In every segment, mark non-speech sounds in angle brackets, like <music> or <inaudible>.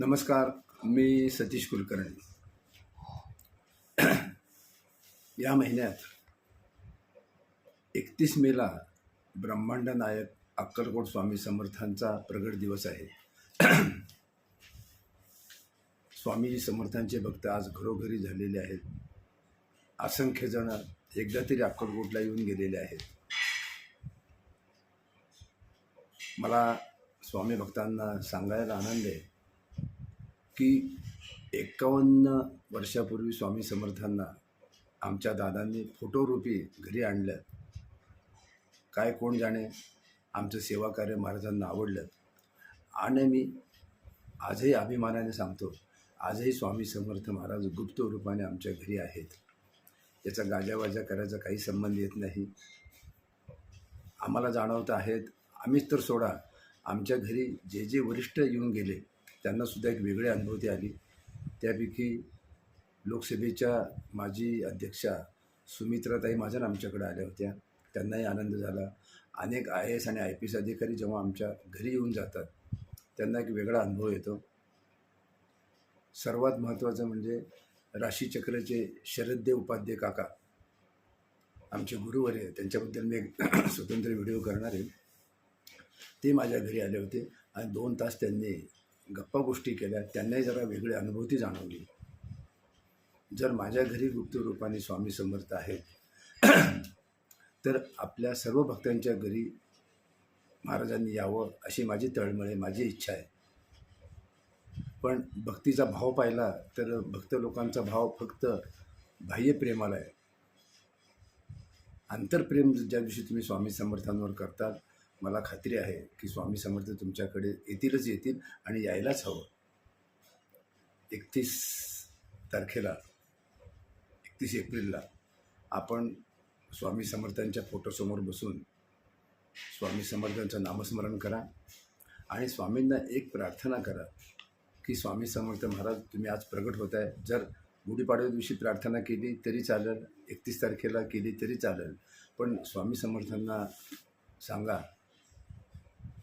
नमस्कार मी सतीश कुलकर्णी. या महिन्यात एकतीस मेला ब्रह्मांड नायक अक्कलकोट स्वामी समर्थांचा प्रगट दिवस आहे. स्वामी समर्थांचे भक्त आज घरोघरी झालेले आहेत. असंख्य जण एकदा तरी अक्कलकोटला येऊन गेलेले आहेत. मला स्वामी भक्तांना सांगायला आनंद आहे. की एकावन्न वर्षापूर्वी स्वामी समर्थांना आमच्या दादांनी फोटोरूपी घरी आणलं. काय कोण जाणे? आमचं सेवा कार्य महाराजांना आवडलं. आणि मी आजही अभिमानाने सांगतो आजही स्वामी समर्थ महाराज गुप्त रूपाने आमच्या घरी आहेत. याचा गाजावाजा करायचा काही संबंध येत नाही. आम्हाला जाणवतं आहेत आम्हीच तर सोडा. आमच्या घरी जे जे वरिष्ठ येऊन गेले त्यांनासुद्धा एक वेगळी अनुभूती आली. त्यापैकी लोकसभेच्या माजी अध्यक्षा सुमित्राताई महाजन आमच्याकडे आल्या होत्या. त्यांनाही आनंद झाला. अनेक आय एस आणि आय पी एस अधिकारी जेव्हा आमच्या घरी येऊन जातात त्यांना एक वेगळा अनुभव येतो. सर्वात महत्त्वाचं म्हणजे राशीचक्राचे शरददेव उपाध्ये काका आमचे गुरुवर आहे. त्यांच्याबद्दल मी एक <clears throat> स्वतंत्र व्हिडिओ करणार आहे. ते माझ्या घरी आले होते आणि दोन तास त्यांनी गप्पा गोष्टी केल्या त्यांनाही जरा वेगळी अनुभूती जाणवली. जर माझ्या घरी गुप्त रूपाने स्वामी समर्थ आहेत <clears throat> तर आपल्या सर्व भक्तांच्या घरी महाराजांनी यावं अशी माझी तळमळ आहे माझी इच्छा आहे. पण भक्तीचा भाव पाहिला तर भक्त लोकांचा भाव फक्त बाह्य प्रेमाला आहे. आंतरप्रेम ज्या दिवशी तुम्ही स्वामी समर्थांवर करतात मला खात्री आहे की स्वामी समर्थ तुमच्याकडे येतीलच येतील आणि यायलाच हवं. एकतीस तारखेला एकतीस एप्रिलला आपण स्वामी समर्थांच्या फोटोसमोर बसून स्वामी समर्थांचं नामस्मरण करा आणि स्वामींना एक प्रार्थना करा की स्वामी समर्थ महाराज तुम्ही आज प्रगट होत आहे जर गुढीपाडव्या दिवशी प्रार्थना केली तरी चालेल एकतीस तारखेला केली तरी चालेल. पण स्वामी समर्थांना सांगा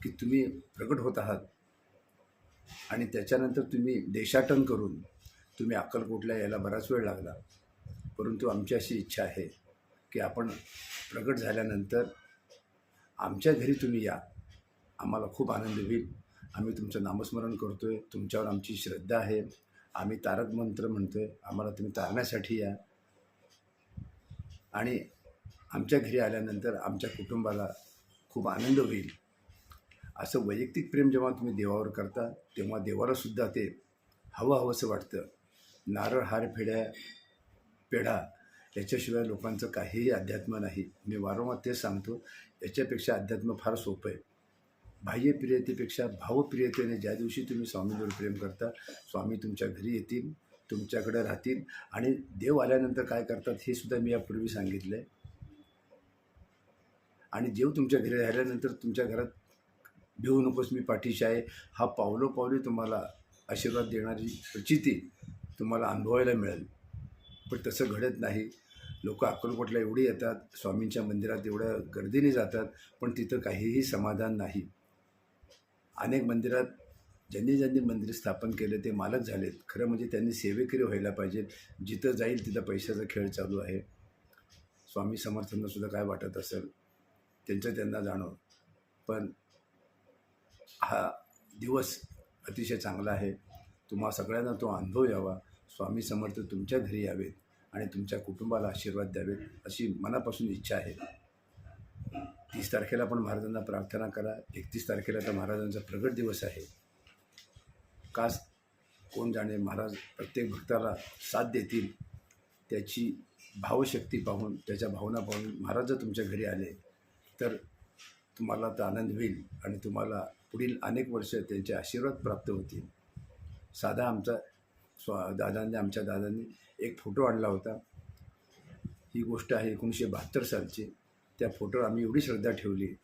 की तुम्ही प्रगट होत आहात. आणि त्याच्यानंतर तुम्ही देशाटन करून तुम्ही अक्कलकोटला यायला बराच वेळ लागला. परंतु आमची अशी इच्छा आहे की आपण प्रगट झाल्यानंतर आमच्या घरी तुम्ही या. आम्हाला खूप आनंद होईल. आम्ही तुमचं नामस्मरण करतो आहे तुमच्यावर आमची श्रद्धा आहे. आम्ही तारक मंत्र म्हणतो आहे आम्हाला तुम्ही तारण्यासाठी या. आणि आमच्या घरी आल्यानंतर आमच्या कुटुंबाला खूप आनंद होईल. असं वैयक्तिक प्रेम जेव्हा तुम्ही देवावर करता तेव्हा देवालासुद्धा ते हवं हवंसं वाटतं. नारळ हार फेड्या पेढा याच्याशिवाय लोकांचं काहीही अध्यात्म नाही. मी वारंवार तेच सांगतो याच्यापेक्षा अध्यात्म फार सोपं आहे. बाह्यप्रियतेपेक्षा भावप्रियतेने ज्या दिवशी तुम्ही स्वामींवर प्रेम करता स्वामी तुमच्या घरी येतील तुमच्याकडे राहतील आणि देव आल्यानंतर काय करतात हे सुद्धा मी यापूर्वी सांगितलं आहे आणि देव तुमच्या घरी राहिल्यानंतर तुमच्या घरात भिवू नकोस मी पाठीशी आहे. हा पावलोपावली तुम्हाला आशीर्वाद देणारी प्रचिती तुम्हाला अनुभवायला मिळेल. पण तसं घडत नाही. लोक अक्कलकोटला एवढी येतात स्वामींच्या मंदिरात एवढ्या गर्दीने जातात पण तिथं काहीही समाधान नाही. अनेक मंदिरात ज्यांनी ज्यांनी मंदिर स्थापन केले ते मालक झालेत. खरं म्हणजे त्यांनी सेवेकरी व्हायला पाहिजेत. जिथं जाईल तिथं पैशाचा खेळ चालू आहे. स्वामी समर्थांनासुद्धा काय वाटत असेल? त्यांचं त्यांना जाणव पण हा दिवस अतिशय चांगला आहे. तुम्हा सगळ्यांना तो अनुभव यावा. स्वामी समर्थ तुमच्या घरी यावेत आणि तुमच्या कुटुंबाला आशीर्वाद द्यावेत अशी मनापासून इच्छा आहे. तीस तारखेला पण महाराजांना प्रार्थना करा. एकतीस तारखेला तर महाराजांचा प्रगट दिवस आहे. कास कोण जाणे महाराज प्रत्येक भक्ताला साथ देतील त्याची भावशक्ती पाहून त्याच्या भावना पाहून महाराज जर तुमच्या घरी आले तर तुम्हाला तर आनंद होईल आणि तुम्हाला पुढील अनेक वर्ष त्यांचे आशीर्वाद प्राप्त होतील. साधा आमचा स्वा दादांनी आमच्या दादांनी एक फोटो आणला होता. ही गोष्ट आहे एकोणीसशे बहात्तर सालची. त्या फोटोवर आम्ही एवढी श्रद्धा ठेवली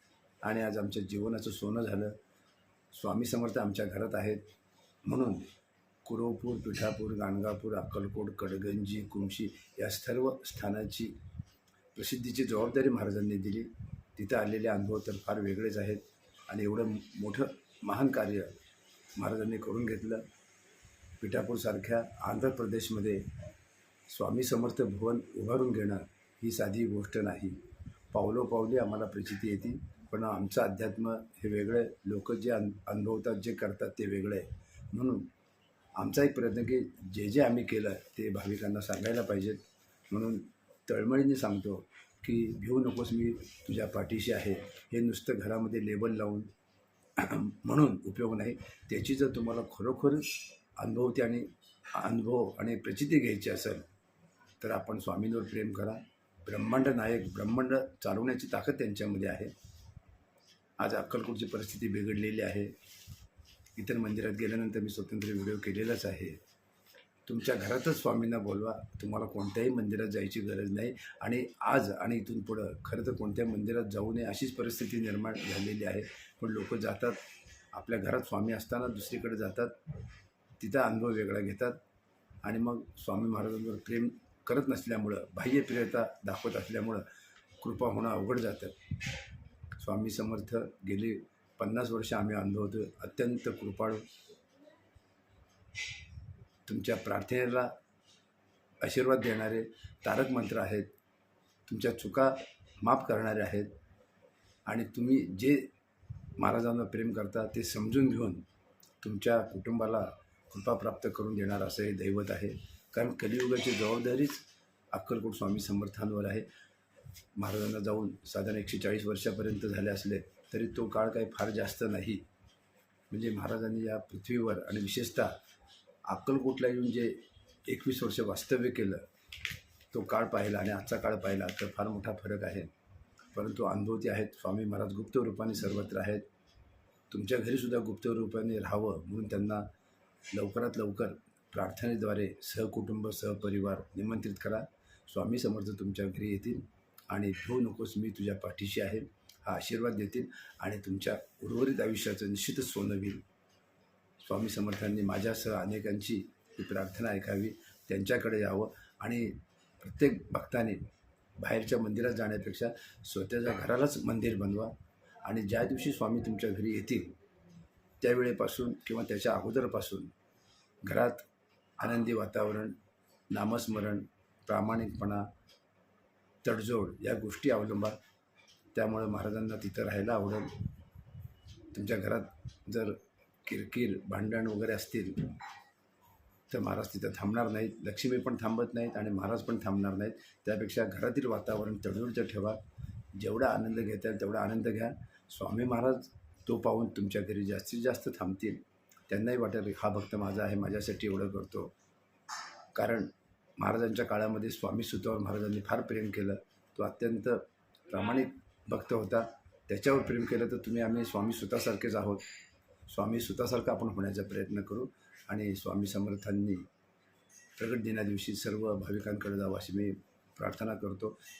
आणि आज आमच्या जीवनाचं सोनं झालं. स्वामी समर्थ आमच्या घरात आहेत. म्हणून कुरोपूर पिठापूर गाणगापूर अक्कलकोट कडगंजी कुमशी या सर्व स्थानाची प्रसिद्धीची जबाबदारी महाराजांनी दिली. तिथं आलेले अनुभव तर फार वेगळेच आहेत. आणि एवढं मोठं महान कार्य महाराजांनी करून घेतलं. पिठापूरसारख्या आंध्र प्रदेशमध्ये स्वामी समर्थ भवन उभारून घेणं ही साधी गोष्ट नाही. पावलोपावली आम्हाला प्रचिती येते. पण आमचं अध्यात्म हे वेगळं लोक जे अन अनुभवतात जे करतात ते वेगळं आहे. म्हणून आमचा एक प्रयत्न की जे जे आम्ही केलं ते भाविकांना सांगायला पाहिजेत. म्हणून तळमळीने सांगतो की भिवू नकोस मी तुझ्या पाठीशी आहे. हे नुसतं घरामध्ये लेबल लावून <clears throat> म्हणून उपयोग नाही. त्याची जर तुम्हाला खरोखर अनुभवते आणि अनुभव आणि प्रचिती घ्यायची असेल तर आपण स्वामींवर प्रेम करा. ब्रह्मांड नायक ब्रह्मांड चालवण्याची ताकद त्यांच्यामध्ये आहे. आज अक्कलकोटची परिस्थिती बिघडलेली आहे. इतर मंदिरात गेल्यानंतर मी स्वतंत्र व्हिडिओ केलेलाच आहे. तुमच्या घरातच स्वामींना बोलवा. तुम्हाला कोणत्याही मंदिरात जायची गरज नाही. आणि आज आणि इथून पुढं खरं तर कोणत्या मंदिरात जाऊ नये अशीच परिस्थिती निर्माण झालेली आहे. पण लोक जातात आपल्या घरात स्वामी असताना दुसरीकडे जातात. तिथं अनुभव वेगळा घेतात. आणि मग स्वामी महाराजांवर प्रेम करत नसल्यामुळं बाह्यप्रियता दाखवत असल्यामुळं कृपा होणं अवघड जातं. स्वामी समर्थ गेली पन्नास वर्ष आम्ही अनुभवतो अत्यंत कृपाळू तुमच्या प्रार्थनेला आशीर्वाद देणारे तारक मंत्र आहेत तुमच्या चुका माफ करणारे आहेत आणि तुम्ही जे महाराजांना प्रेम करता ते समजून घेऊन तुमच्या कुटुंबाला कृपा प्राप्त करून देणार असं हे दैवत आहे. कारण कलियुगाची जबाबदारीच अक्कलकोट स्वामी समर्थांवर आहे. महाराजांना जाऊन साधारण एकशे चाळीस वर्षापर्यंत झाले असले तरी तो काळ काही फार जास्त नाही. म्हणजे महाराजांनी या पृथ्वीवर आणि विशेषतः अक्कलकोटला येऊन जे म्हणजे एकवीस वर्ष वास्तव्य केलं तो काळ पाहिला आणि आजचा काळ पाहिला तर फार मोठा फरक आहे. परंतु अनुभवती आहेत स्वामी महाराज गुप्त रूपाने सर्वत्र आहेत. तुमच्या घरीसुद्धा गुप्त रूपाने राहावं म्हणून त्यांना लवकरात लवकर प्रार्थनेद्वारे सहकुटुंब सहपरिवार निमंत्रित करा. स्वामी समर्थ तुमच्या घरी येतील आणि भिवू नकोस मी तुझ्या पाठीशी आहे हा आशीर्वाद देतील आणि तुमच्या उर्वरित आयुष्याचं निश्चितच सोनं होईल स्वामी समर्थांनी माझ्यासह अनेकांची ही प्रार्थना ऐकावी त्यांच्याकडे यावं आणि प्रत्येक भक्ताने बाहेरच्या मंदिरात जाण्यापेक्षा स्वतःच्या घरालाच मंदिर बनवा आणि ज्या दिवशी स्वामी तुमच्या घरी येतील त्यावेळेपासून किंवा त्याच्या अगोदरपासून घरात आनंदी वातावरण नामस्मरण प्रामाणिकपणा तडजोड या गोष्टी अवलंबा त्यामुळे महाराजांना तिथं राहायला आवडेल. तुमच्या घरात जर किरकिर भांडण वगैरे असतील तर महाराज तिथं थांबणार नाहीत. लक्ष्मी पण थांबत नाहीत आणि महाराज पण थांबणार नाहीत. त्यापेक्षा घरातील वातावरण तडजोडचं ठेवा. जेवढा आनंद घेता येईल तेवढा आनंद घ्या. स्वामी महाराज तो पाहून तुमच्या घरी जास्तीत जास्त थांबतील. त्यांनाही वाटेल की हा भक्त माझा आहे माझ्यासाठी एवढं करतो. कारण महाराजांच्या काळामध्ये स्वामी सुतावर महाराजांनी फार प्रेम केलं. तो अत्यंत प्रामाणिक भक्त होता. त्याच्यावर प्रेम केलं तर तुम्ही आम्ही स्वामी सुतासारखेच आहोत. स्वामी सुतासारखं आपण होण्याचा प्रयत्न करू आणि स्वामी समर्थांनी प्रगट दिना दिवशी सर्व भाविकांकडे जावं अशी मी प्रार्थना करतो.